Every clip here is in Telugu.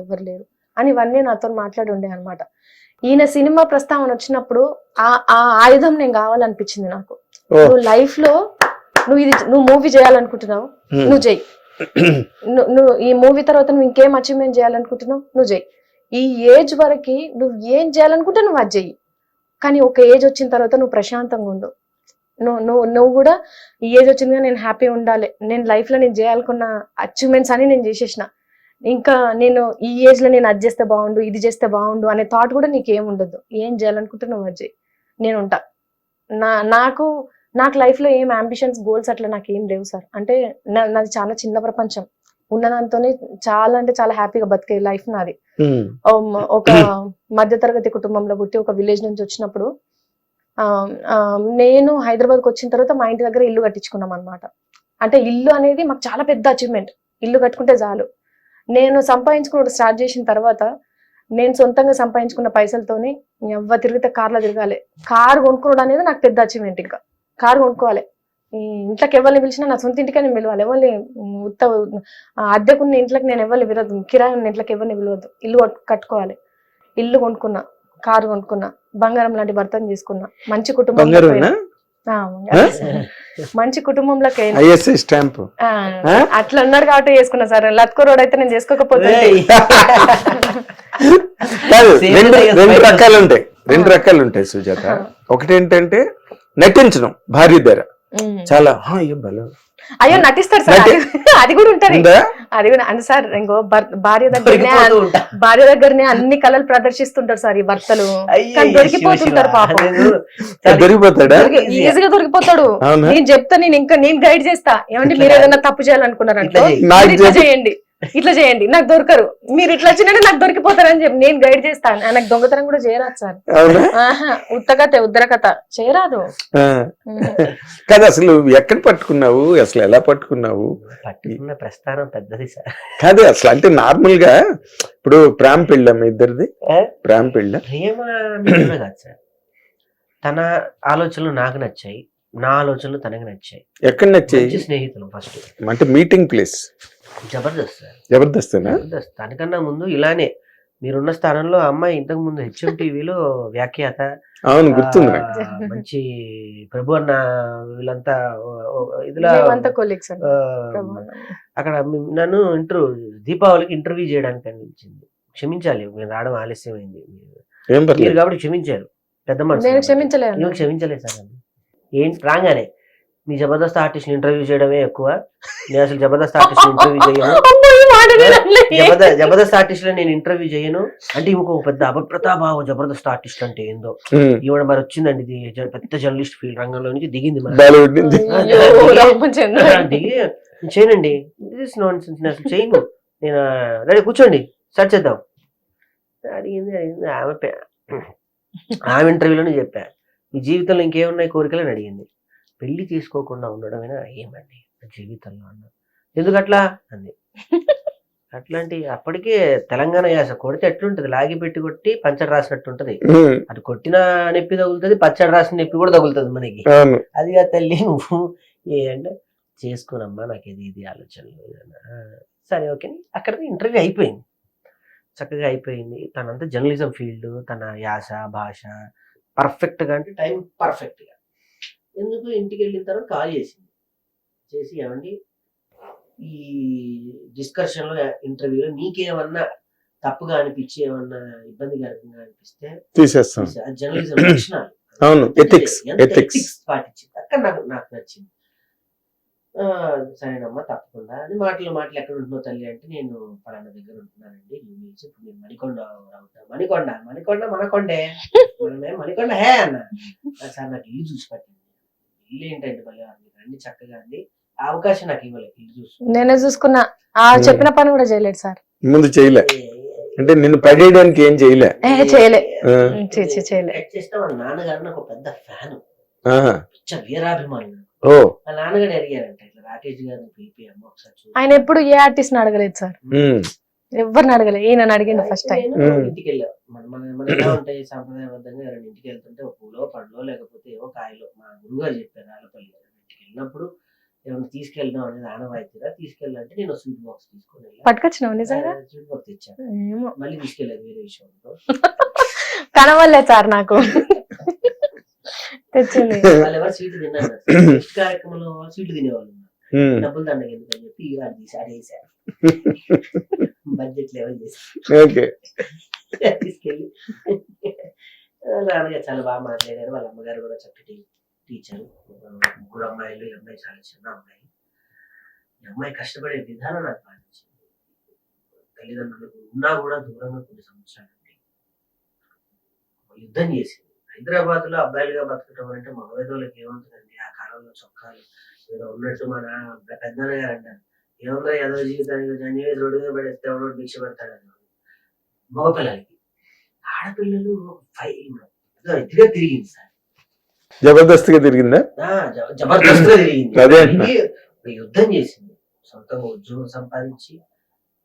ఎవరు లేరు. అని ఇవన్నీ నాతో మాట్లాడి ఉండే అనమాట ఈయన సినిమా ప్రస్తావన వచ్చినప్పుడు ఆ ఆ ఆయుధం నేను కావాలనిపించింది నాకు. నువ్వు లైఫ్లో నువ్వు ఇది నువ్వు మూవీ చేయాలనుకుంటున్నావు. నువ్వు చెయ్యి ను- నువ్వు ఈ మూవీ తర్వాత నువ్వు ఇంకేం అచీవ్మెంట్ చేయాలనుకుంటున్నావు నువ్వు చెయ్యి ఈ ఏజ్ వరకు నువ్వు ఏం చేయాలనుకుంటే నువ్వు అది చెయ్యి కానీ ఒక ఏజ్ వచ్చిన తర్వాత నువ్వు ప్రశాంతంగా ఉండు. నువ్వు నువ్వు నువ్వు కూడా ఈ ఏజ్ వచ్చింది కదా, నేను హ్యాపీ ఉండాలి. నేను లైఫ్లో నేను చేయాలనుకున్న అచీవ్మెంట్స్ అని నేను చేసేసిన. ఇంకా నేను ఈ ఏజ్లో నేను అది చేస్తే బాగుండు ఇది చేస్తే బాగుండు అనే థాట్ కూడా నీకు ఏం ఉండదు. ఏం చేయాలనుకుంటే నువ్వు అది చెయ్యి నేను ఉంటా. నా నాకు నాకు లైఫ్లో ఏం అంబిషన్స్ గోల్స్ అట్లా నాకు ఏం లేవు సార్ అంటే నాది చాలా చిన్న ప్రపంచం. ఉన్న దాంతోనే చాలా అంటే చాలా హ్యాపీగా బతికే లైఫ్ నాది. ఒక మధ్యతరగతి కుటుంబంలో పుట్టి ఒక విలేజ్ నుంచి వచ్చినప్పుడు నేను హైదరాబాద్కి వచ్చిన తర్వాత మా ఇంటి దగ్గర ఇల్లు కట్టించుకున్నాం అనమాట అంటే ఇల్లు అనేది మాకు చాలా పెద్ద అచీవ్మెంట్ ఇల్లు కట్టుకుంటే చాలు. నేను సంపాదించుకోవడం స్టార్ట్ చేసిన తర్వాత నేను సొంతంగా సంపాదించుకున్న పైసలతోనే ఎవ్వ తిరిగితే కార్లో తిరగాలి. కారు కొనుక్కోవడం అనేది నాకు పెద్ద అచీవ్మెంట్ ఇంకా. కారు కొనుక్కోవాలి. ఇంట్లోకి ఎవరిని పిలిచినా నా సొంత ఇంటికే నేను పిలవాలి. ఎవరిని ఉత్త ఆ, అద్దెకున్న ఇంట్లోకి నేను ఎవరిని పిలవద్దు. కిరాయి ఉన్న ఇంట్లోకి ఎవరిని పిలవద్దు. ఇల్లు కట్టుకోవాలి. ఇల్లు కొనుక్కున్నా కారు కొనుక్కున్నా బంగారం లాంటి భర్తను తీసుకున్నా మంచి కుటుంబం మంచి కుటుంబంలోకి. ISI stamp? అట్లా ఉన్నారు కాబట్టి చేసుకున్నా సార్. లత్కో రోడ్ అయితే నేను చేసుకోకపోతే రెండు. రకాలు ఉంటాయి రెండు రకాలు ఉంటాయి సుజాత. ఒకటి ఏంటంటే నటించడం భార్య ధర ఉమ్. చాలా "హా, అయ్యో బలం అయ్యో నటిస్తారు సార్. అది కూడా ఉంటది. అది కూడా అంటే సార్ ఇంకో భర్- భార్య దగ్గరనే. భార్య దగ్గరనే అన్ని కళలు ప్రదర్శిస్తుంటారు సార్ ఈ భర్తలు. దొరికిపోతుంటారు. పాపం. ఈజీగా. దొరికిపోతాడు. నేను చెప్తా నేను ఇంకా నేను గైడ్ చేస్తా. ఏమంటే మీరు. ఏదైనా తప్పు చెప్పు. చేయండి. ఇట్లా చేయండి. నాకు దొరకరు. మీరు ఇట్లా వచ్చినట్టు నాకు దొరికిపోతారని చెప్పి నేను గైడ్ చేస్తాను. నాకు దొంగతనం కూడా చేయరాదు సార్? ఉత్తకథ ఉద్దర కథ. చేయరాదు. కాదు అసలు ఎక్కడ పట్టుకున్నావు? అసలు ఎలా పట్టుకున్నావు? పట్టుకున్న ప్రస్థానం పెద్దది సార్. కాదు అసలు అంటే నార్మల్గా ఇప్పుడు ప్రేమ పెళ్ళ మీ ఇద్దరిది? ప్రేమ పెళ్ళ? ప్రేమ అనేది కూడా కాదు సార్. తన ఆలోచనలు నాకు నచ్చాయి. నా ఆలోచనలు తనకి నచ్చాయి. ఎక్కడ నచ్చాయి? స్నేహితులు ఫస్ట్. అంటే మీటింగ్ ప్లేస్ జబర్దస్త్. జబర్దస్తేనా? జబర్దస్త్. దానికన్నా ముందు ఇలానే మీరున్న స్థానంలో అమ్మాయి ఇంతకు ముందు హెచ్ఎం టీవీలో వ్యాఖ్యాత. అవును గుర్తుంది మంచి ప్రభు అన్న వీళ్ళంతా ఇదిలా అక్కడ నన్ను ఇంటర్వ్యూ దీపావళికి ఇంటర్వ్యూ చేయడానికి అనిపించింది క్షమించాలి మీరు రావడం ఆలస్యమైంది. ఏం మీరు కాబట్టి క్షమించారు. పెద్ద మనసు నేను క్షమించలేను. నువ్వు క్షమించలేదు సార్. ఏంటి? రాగానే. నీ జబర్దస్త్ ఆర్టిస్ట్ ఇంటర్వ్యూ చేయడమే ఎక్కువ. నేను అసలు జబర్దస్త్ ఆర్టిస్ట్ ఇంటర్వ్యూ చేయను. జబర్దస్త్ ఆర్టిస్ట్లో నేను ఇంటర్వ్యూ చేయను. అంటే ఇంకో పెద్ద అభప్రతాభావం జబర్దస్త్ ఆర్టిస్ట్ అంటే ఏందో. ఈవిడ మరి వచ్చిందండి ఇది జ- పెద్ద జర్నలిస్ట్ ఫీల్డ్ రంగంలో నుంచి దిగింది మరి. బాలీవుడ్ నుంచి. అయ్యో, రామచంద్ర. దిగి "నేను చేయనండి. దిస్ నాన్ సెన్స్ నేను అసలు చేయను. నేను రెడీ కూర్చోండి. స్టార్ట్ చేద్దాం. అడిగింది అడిగింది. ఆమె ఆమె ఇంటర్వ్యూలోనే చెప్పా. మీ జీవితంలో ఇంకేమున్నాయి కోరికలు అని అడిగింది. పెళ్ళి చేసుకోకుండా ఉండడమేనా ఏమండి? నా జీవితంలో అన్న. ఎందుకు అట్లా అంది. అట్లాంటి అప్పటికే తెలంగాణ యాస కొడితే ఎట్లుంటది? లాగి పెట్టి కొట్టి పంచడి రాసినట్టు ఉంటది. అటు కొట్టిన నొప్పి తగులుతుంది పచ్చడి రాసిన నొప్పి కూడా తగులుతుంది మనకి. అది కాదు తల్లి నువ్వు ఏ అంటే చేసుకోనమ్మా నాకు ఇది ఇది ఆలోచనలు సరే ఓకే. అక్కడ ఇంటర్వ్యూ అయిపోయింది. చక్కగా అయిపోయింది. తనంతా జర్నలిజం ఫీల్డ్ తన యాస భాష పర్ఫెక్ట్గా అంటే టైం పర్ఫెక్ట్గా ఎందుకు ఇంటికి వెళ్ళిన తర్వాత కాల్ చేసింది. చేసి ఏమండి ఈ డిస్కషన్లో ఇంటర్వ్యూలో నీకేమన్నా తప్పుగా అనిపించి ఏమన్నా ఇబ్బందికరంగా అనిపిస్తే తీసేస్తాం జర్నలిజం లక్షణాలు. అవును ఎథిక్స్ ఎథిక్స్ పాటించింది? అక్కడ నాకు నాకు నచ్చింది. ఆ, సరేనమ్మా తప్పకుండా. అని మాటలు మాటలు ఎక్కడ ఉంటున్నావు తల్లి అంటే నేను పలానా దగ్గర ఉంటున్నానండి. నిలిచి ఇప్పుడు నేను మణికొండ మణికొండ మణికొండ మనకొండే. మనమే మణికొండ హే అన్న. "ఆ, సార్ నాకు ఇల్లు చూసి పట్టింది ఇల్లు ఏంటంటే మళ్ళీ? రండి చక్కగా అంది ఆ అవకాశం నాకు ఇవ్వలేదు ఇల్లు చూసి నేనే చూసుకున్నా. ఆ చెప్పిన పని కూడా చేయలేడు సార్. ముందు చేయలే. అంటే నిన్ను పడేయడానికి ఏం చేయలే? ఏ చేయలే. ఆ, చే- చే- చేయలే. యాక్ట్ చేస్తే వాళ్ళ నాన్నగారు నాకు ఒక పెద్ద ఫ్యాన్. ఆహా. పిచ్చ వీరాభిమాని ఓ. నాన్నగారు అడిగారంట ఇట్లా రాకేష్ గారిని పిలిపి అమ్మ ఒకసారి చూడు. ఆయన ఎప్పుడు ఏ ఆర్టిస్ట్ అడగలేదు సార్. ఉమ్. ఎవరిని అడగలేదు ఈయన అడిగిండు ఫస్ట్ టైం. ఇంటికి వెళ్ళా మన ఎలా ఉంటాయి సాంప్రదాయబద్ధంగా ఎవరైనా ఇంటికి వెళ్తుంటే ఒక పూలో పండ్లో లేకపోతే ఏవో కాయలో. మా గురుగారు చెప్పారు ఆలపల్లి ఇంటికి వెళ్ళినప్పుడు ఏమైనా తీసుకెళ్దాం అనేది ఆనవాయితీరా? తీసుకెళ్ళాలంటే నేను స్వీట్ బాక్స్ తీసుకొని. పట్టుకొచ్చినావు నిజంగా? స్వీట్ బాక్స్ తెచ్చాను ఏమో. మళ్ళీ తీసుకెళ్ళాను వేరే విషయంలో. కనవల్లే సార్ నాకు. తెచ్చింది. వాళ్ళు ఎవరు స్వీట్ తిన్నారు? కార్యక్రమంలో స్వీట్ తినేవాళ్ళు డబ్బులు దండగ ఎందుకని చెప్పి ఇవాళ తీసి ఆడేసారు. బడ్జెట్ లెవెల్ చేసి ఓకే. తీసుకెళ్ళి. నాన్నగారు చాలా బాగా మాట్లాడారు. వాళ్ళ అమ్మగారు కూడా చక్కటి టీచర్. ముగ్గురు అమ్మాయిలు ఈ అమ్మాయి చాలా చిన్న అమ్మాయి. ఈ అమ్మాయి కష్టపడే విధానం నాకు బాగా నచ్చింది. తల్లిదండ్రులకు ఉన్నా కూడా దూరంగా కొన్ని సంవత్సరాలు ఉండి యుద్ధం చేసింది. హైదరాబాద్లో అబ్బాయిలుగా బతకటం అంటే మగవేదోళ్ళకి ఏముంటుందండి? ఆ కాలంలో చొక్కాలు ఏదో ఉన్నట్టు మన పెద్దన్న గారు అంటారు. ఏముందో? ఏదో జీవితానికి జన్యువేసి రోడ్డు పడేస్తే ఎవడో భిక్ష పెడతాడని. మగపిల్లలకి. ఆడపిల్లలు ఇదిగా తిరిగింది సార్. జబర్దస్త్గా తిరిగిందా? జబర్దస్త్గా తిరిగింది. అదే యుద్ధం చేసింది. సొంతంగా ఉద్యోగం సంపాదించి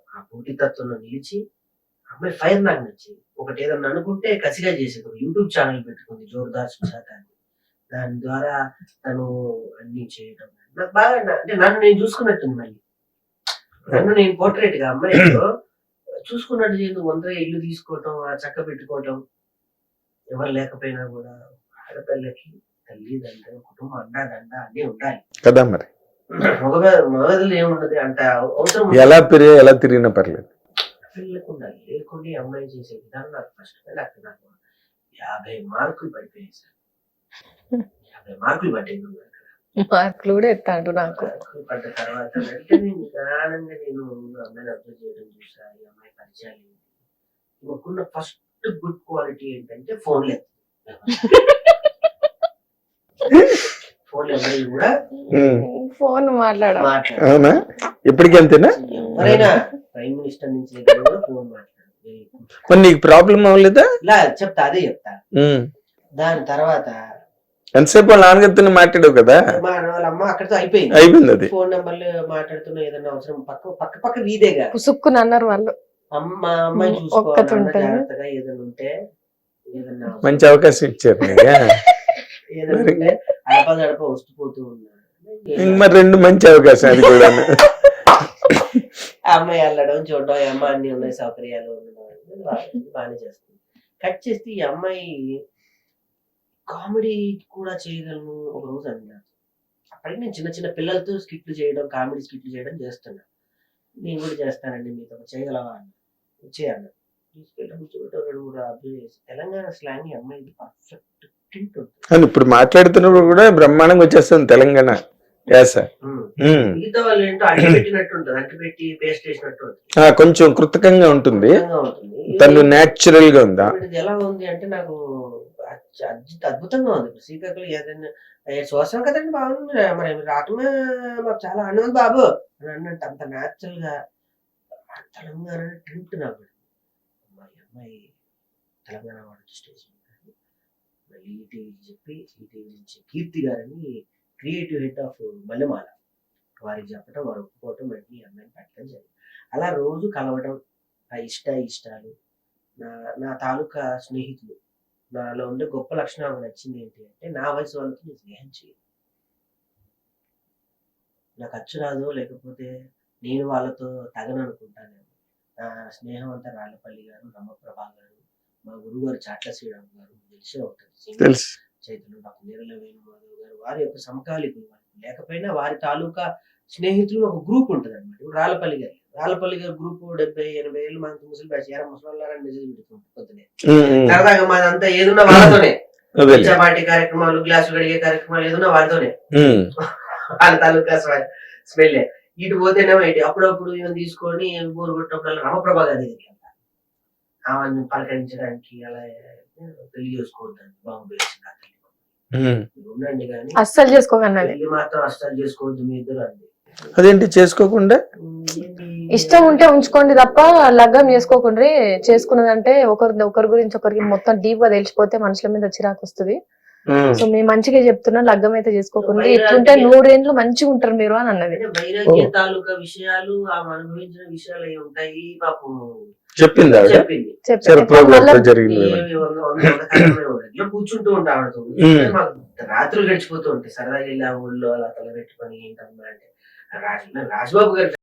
ఆ పోటీతత్వంలో నిలిచి అమ్మాయి ఫైర్ నాకు నచ్చింది ఒకటి ఏదన్నా అనుకుంటే కసిగా చేసేది. ఒక యూట్యూబ్ ఛానల్ పెట్టుకుంది జోర్దార్ సుజాత అని. దాని ద్వారా తను అన్ని చేయడం నాకు బాగా అంటే నన్ను నేను చూసుకున్నట్టుంది మళ్ళీ. నన్ను నేను పోర్ట్రేట్గా అమ్మాయిలో చూసుకున్నట్టు చేయదు ఒంటరి ఇల్లు తీసుకోవటం ఆ చక్క పెట్టుకోవటం. ఎవరు లేకపోయినా కూడా ఆడపిల్లకి తల్లి దండ కుటుంబం అండా దండ అన్ని ఉండాలి. కదా మరి? మగ మగదులు ఏముండదు? అంత అవసరం ఎలా పెరిగి ఎలా తిరిగినా పర్లేదు. పిల్లలకు ఉండాలి లేకుండా ఈ అమ్మాయి చేసే విధానం నాకు ఫస్ట్ నాకు నాకు యాభై మార్కులు పడిపోయాయి సార్. యాభై మార్కులు పట్టింది. మార్కులు కూడా ఎత్తాడు నాకు. పడ్డ తర్వాత వెంటనే నిదానంగా నేను అమ్మాయిని అబ్జర్వ్ చేయడం చూసా ఈ అమ్మాయి పరిచయాలు ఏంటి. ఈమెకున్న ఫస్ట్ గుడ్ క్వాలిటీ ఏంటంటే ఫోన్ లేదు ఫోన్ ఎవరైనా కూడా ఫోన్ మాట్లాడ మాట్లాడారు. అవునా? ఇప్పటికీ అంతేనా? ఎవరైనా ప్రైమ్ మినిస్టర్ నుంచి దగ్గర కూడా ఫోన్ మాట్లాడారు. మరి నీకు ప్రాబ్లం అవ్వలేదా? ఇలా చెప్తా అదే చెప్తా. ఉమ్, దాని తర్వాత ఎంతసేపు వాళ్ళ నాన్నగారితో మాట్లాడావు కదా? మా వాళ్ళ అమ్మ అక్కడితో అయిపోయింది. అయిపోయింది అది. ఫోన్ నెంబర్లు మాట్లాడుతున్నా ఏదన్నా అవసరం పక్క పక్క పక్క వీదేగా పుసుక్కుని అన్నారు వాళ్ళు. అమ్మ అమ్మాయి చూసుకోవాలి ఒక్కటి ఉంటుంది. జాగ్రత్తగా ఏదైనా ఉంటే ఏదన్నా అవసరం- మంచి అవకాశం ఇచ్చారు నీకు. ఏదన్నా ఉంటే అడప గడప వస్తుపోతూ ఉన్నా. ఇంక మరి రెండు మంచి అవకాశం అది కూడా. ఆ అమ్మాయి వెళ్ళడం చూడడం ఈ అమ్మ అన్ని ఉన్నాయి సౌకర్యాలు ఉండడం అనేది బాగా- బాగానే చేస్తుంది. కట్ చేస్తే ఈ అమ్మాయి కామెడీ కూడా చేయగలను ఒక రోజు అన్నా అప్పటికి నేను చిన్న చిన్న పిల్లలతో స్కిట్లు చేయడం కామెడీ స్కిట్లు చేయడం చేస్తున్నా. నేను కూడా చేస్తానండి మీతో చేయగలవా అన్న వచ్చేయన్న తీసుకెళ్ళి కూర్చోబెట్టి రెండు మూడు అబ్జర్వ్ చేసి తెలంగాణ స్లాంగ్ అమ్మాయి పర్ఫెక్ట్ టింట్ ఉంటుంది. ఇప్పుడు మాట్లాడుతున్నప్పుడు కూడా బ్రహ్మాండంగా వచ్చేస్తుంది తెలంగాణ. ఉమ్. మిగతా వాళ్ళు ఏంటో పెట్టినట్టు ఉంటుంది. అంటి పెట్టి పేస్ట్ వేసినట్టు ఆ, కొంచెం కృతకంగా ఉంటుంది. తను న్యాచురల్గా ఉందా? ఎలా ఉంది అంటే నాకు అద్భుతంగా ఉంది. శ్రీకాకుళం ఏదైనా ఏ చూస్తాం కదండి బాగుంది మరి రావటమే మాకు చాలా ఆనందం బాబు అని అన్నట్టు అంత న్యాచురల్గా తెలంగాణ ట్రిప్ నాకు అమ్మాయి అమ్మాయి తెలంగాణ వాడు స్టేజ్ మళ్ళీ ఈటీవీ చెప్పి ఈటీవీ నుంచి కీర్తి గారని క్రియేటివ్ హెడ్ ఆఫ్ మల్లెమాల. వారికి చెప్పడం వారు ఒప్పుకోవటం మళ్ళీ అమ్మాయిని పెట్టడం జరిగింది. అలా రోజు కలవడం ఆ ఇష్ట ఇష్టాలు నా నా తాలూకా స్నేహితులు నాలో ఉండే గొప్ప లక్షణం ఆమెకు నచ్చింది ఏంటి అంటే నా వయసు వాళ్ళతో నేను స్నేహం చేయను. నాకు అచ్చు రాదు లేకపోతే నేను వాళ్ళతో తగను అనుకుంటాను నా స్నేహం అంతా రాళ్ళపల్లి గారు రమప్రభా గారు మా గురుగారు చాట్ల శ్రీరామ్ గారు తెలిసే ఉంటుంది. చైతన్య డాక్టర్ నీరల వేణుమాధవ్ గారు వారి యొక్క సమకాలీకులు లేకపోయినా వారి తాలూకా స్నేహితులు ఒక గ్రూప్ ఉంటుంది అనమాట ఇప్పుడు రాళ్ళపల్లి గారు. రాళ్ళపల్లి గారి గ్రూప్ డెబ్బై ఎనభై ఏళ్ళు మనకు ముసలి బ్యాచ్. ఏరా ముసలి మెసేజ్ పెడుతుంది పొద్దునే. సరదాగా మాదంతా ఏదున్నా వాళ్ళతోనే. చపాటి కార్యక్రమాలు గ్లాసులు కడిగే కార్యక్రమాలు ఏదున్నా వాళ్ళతోనే. వాళ్ళ తాలూకా స్మెల్ ఇటు పోతేనేమో ఇటు అప్పుడప్పుడు ఈయన తీసుకొని బోరు కొట్టినప్పుడు రమప్రభా గారి దగ్గరికి వెళ్తాను ఆమెను పలకరించడానికి అలా పెళ్ళి బాగుంది ఉమ్. ఉండండి కానీ అస్సలు పెళ్ళి మాత్రం అస్సలు చేసుకోవద్దు మీ ఇద్దరు అండి అదేంటి చేసుకోకుండా? ఇష్టం ఉంటే ఉంచుకోండి తప్ప లగ్గం చేసుకోకుండా చేసుకున్నదంటే ఒకరి ఒకరి గురించి ఒకరికి మొత్తం డీప్గా తెలిసిపోతే మనుషుల మీద చిరాకు వస్తుంది. సో మేము మంచిగా చెప్తున్నా లగ్గం అయితే చేసుకోకుండా ఇట్లుంటే నూరేండ్లు మంచిగా ఉంటారు మీరు అని అన్నది. అంటే వైరాగ్య తాలూకా విషయాలు ఆమె అనుభవించిన విషయాలు అవి ఉంటాయి పాపం. చెప్పింది ఆవిడ? జరిగింది కూర్చుంటూ ఉంటా ఆవిడతో కూర్చుంటే మాకు రాత్రులు గడిచిపోతూ ఉంటాయి. సరదాగా ఊళ్ళో అలా తల పెట్టుకొని ఏంటమ్మా అంటే రాజు రాజుబాబు గారు